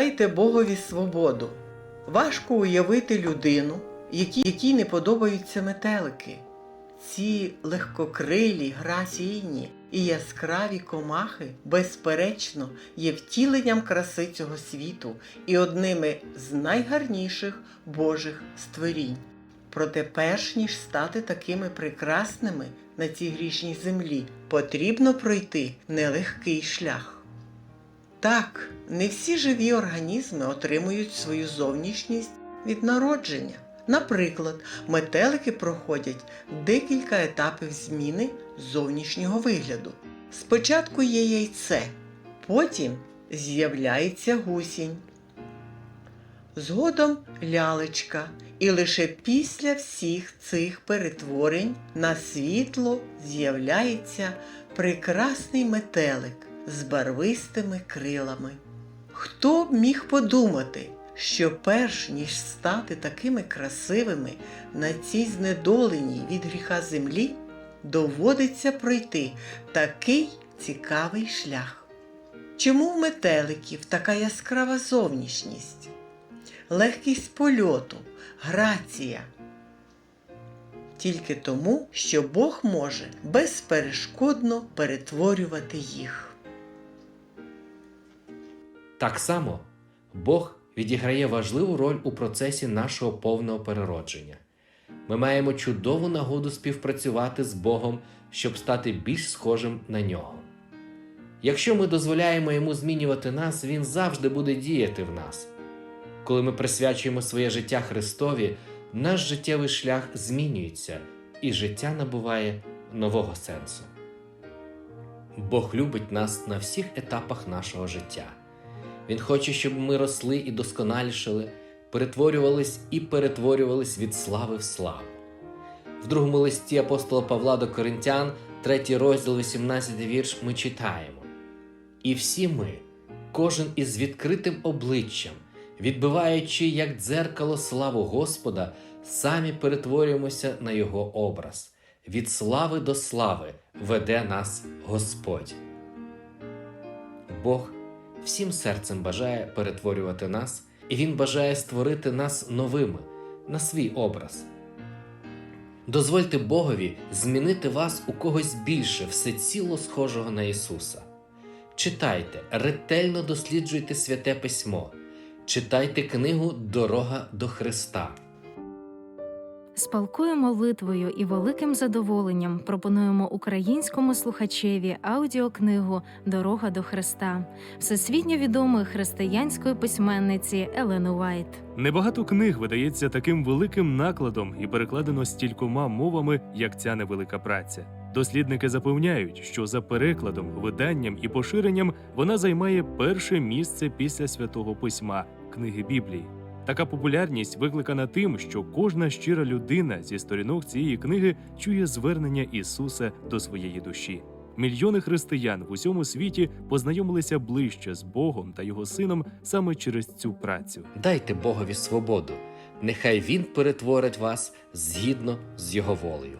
Дайте Богові свободу. Важко уявити людину, якій, якій не подобаються метелики. Ці легкокрилі, граційні і яскраві комахи, безперечно, є втіленням краси цього світу і одними з найгарніших Божих створінь. Проте, перш ніж стати такими прекрасними на цій грішній землі, потрібно пройти нелегкий шлях. Так, не всі живі організми отримують свою зовнішність від народження. Наприклад, метелики проходять декілька етапів зміни зовнішнього вигляду. Спочатку є яйце, потім з'являється гусінь, згодом лялечка, і лише після всіх цих перетворень на світло з'являється прекрасний метелик з барвистими крилами. Хто б міг подумати, що перш ніж стати такими красивими на цій знедоленій від гріха землі, доводиться пройти такий цікавий шлях. Чому в метеликів така яскрава зовнішність, легкість польоту, грація? Тільки тому, що Бог може безперешкодно перетворювати їх. Так само Бог відіграє важливу роль у процесі нашого повного переродження. Ми маємо чудову нагоду співпрацювати з Богом, щоб стати більш схожим на нього. Якщо ми дозволяємо йому змінювати нас, він завжди буде діяти в нас. Коли ми присвячуємо своє життя Христові, наш життєвий шлях змінюється і життя набуває нового сенсу. Бог любить нас на всіх етапах нашого життя. Він хоче, щоб ми росли і досконалішали, перетворювались і перетворювались від слави в славу. В другому листі апостола Павла до Коринтян, 3 розділ, 18 вірш, ми читаємо: І всі ми, кожен із відкритим обличчям, відбиваючи як дзеркало славу Господа, самі перетворюємося на Його образ. Від слави до слави веде нас Господь. Бог всім серцем бажає перетворювати нас, і Він бажає створити нас новими на свій образ. Дозвольте Богові змінити вас у когось більше, всеціло схожого на Ісуса. Читайте, ретельно досліджуйте святе письмо, читайте книгу Дорога до Христа. З палкою молитвою і великим задоволенням пропонуємо українському слухачеві аудіокнигу Дорога до Христа всесвітньо відомої християнської письменниці Елени Уайт. Небагато книг видається таким великим накладом і перекладено стількома мовами, як ця невелика праця. Дослідники запевняють, що за перекладом, виданням і поширенням вона займає перше місце після святого письма книги Біблії. Така популярність викликана тим, що кожна щира людина зі сторінок цієї книги чує звернення Ісуса до своєї душі. Мільйони християн в усьому світі познайомилися ближче з Богом та його сином саме через цю працю. Дайте Богові свободу, нехай Він перетворить вас згідно з Його волею.